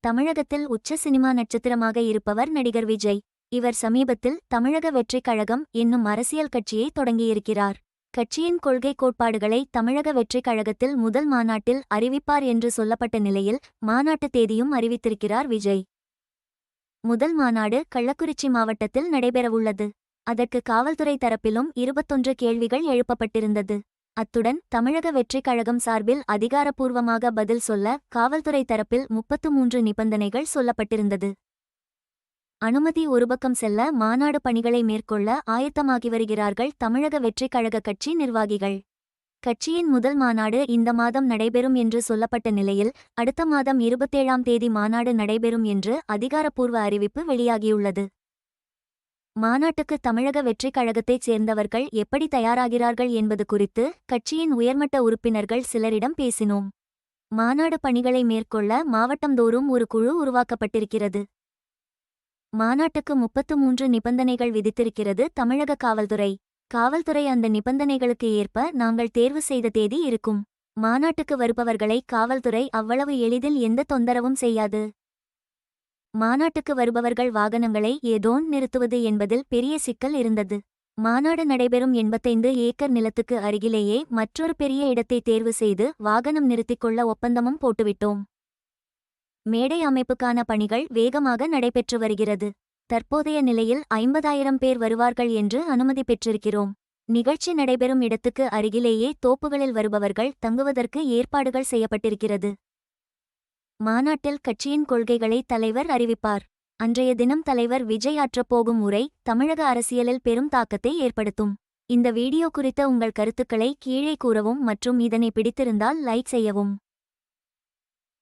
தமிழகத்தில் உச்ச சினிமா நட்சத்திரமாக இருப்பவர் நடிகர் விஜய். இவர் சமீபத்தில் தமிழக வெற்றிக் கழகம் என்னும் அரசியல் கட்சியை தொடங்கியிருக்கிறார். கட்சியின் கொள்கை கோட்பாடுகளை தமிழக வெற்றிக் கழகத்தில் முதல் மாநாட்டில் அறிவிப்பார் என்று சொல்லப்பட்ட நிலையில் மாநாட்டு தேதியும் அறிவித்திருக்கிறார் விஜய். முதல் மாநாடு கள்ளக்குறிச்சி மாவட்டத்தில் நடைபெறவுள்ளது. அதற்கு காவல்துறை தரப்பிலும் இருபத்தொன்று கேள்விகள் எழுப்பப்பட்டிருந்தது. அத்துடன் தமிழக வெற்றிக் கழகம் சார்பில் அதிகாரப்பூர்வமாக பதில் சொல்ல காவல்துறை தரப்பில் முப்பத்து மூன்று நிபந்தனைகள் சொல்லப்பட்டிருந்தது. அனுமதி ஒருபக்கம் செல்ல மாநாடு பணிகளை மேற்கொள்ள ஆயத்தமாகி வருகிறார்கள் தமிழக வெற்றிக் கழக கட்சி நிர்வாகிகள். கட்சியின் முதல் மாநாடு இந்த மாதம் நடைபெறும் என்று சொல்லப்பட்ட நிலையில் அடுத்த மாதம் இருபத்தேழாம் தேதி மாநாடு நடைபெறும் என்று அதிகாரப்பூர்வ அறிவிப்பு வெளியாகியுள்ளது. மாநாட்டுக்கு தமிழக வெற்றிக் கழகத்தைச் சேர்ந்தவர்கள் எப்படி தயாராகிறார்கள் என்பது குறித்து கட்சியின் உயர்மட்ட உறுப்பினர்கள் சிலரிடம் பேசினோம். மாநாடு பணிகளை மேற்கொள்ள மாவட்டந்தோறும் ஒரு குழு உருவாக்கப்பட்டிருக்கிறது. மாநாட்டுக்கு முப்பத்து மூன்று நிபந்தனைகள் விதித்திருக்கிறது தமிழக காவல்துறை. காவல்துறை அந்த நிபந்தனைகளுக்கு ஏற்ப நாங்கள் தேர்வு செய்த தேதி இருக்கும். மாநாட்டுக்கு வருபவர்களை காவல்துறை அவ்வளவு எளிதில் எந்த தொந்தரவும் செய்யாது. மாநாட்டுக்கு வருபவர்கள் வாகனங்களை ஏதோன் நிறுத்துவது என்பதில் பெரிய சிக்கல் இருந்தது. மாநாடு நடைபெறும் எண்பத்தைந்து ஏக்கர் நிலத்துக்கு அருகிலேயே மற்றொரு பெரிய இடத்தை தேர்வு செய்து வாகனம் நிறுத்திக் கொள்ள ஒப்பந்தமும் போட்டுவிட்டோம். மேடை அமைப்புக்கான பணிகள் வேகமாக நடைபெற்று வருகிறது. தற்போதைய நிலையில் ஐம்பதாயிரம் பேர் வருவார்கள் என்று அனுமதி பெற்றிருக்கிறோம். நிகழ்ச்சி நடைபெறும் இடத்துக்கு அருகிலேயே தோப்புகளில் வருபவர்கள் தங்குவதற்கு ஏற்பாடுகள் செய்யப்பட்டிருக்கிறது. மாநாட்டில் கட்சியின் கொள்கைகளை தலைவர் அறிவிப்பார். அன்றைய தினம் தலைவர் விஜய் ஆற்றப் போகும் உரை தமிழக அரசியலில் பெரும் தாக்கத்தை ஏற்படுத்தும். இந்த வீடியோ குறித்த உங்கள் கருத்துக்களை கீழே கூறவும் மற்றும் இதனை பிடித்திருந்தால் லைக் செய்யவும்.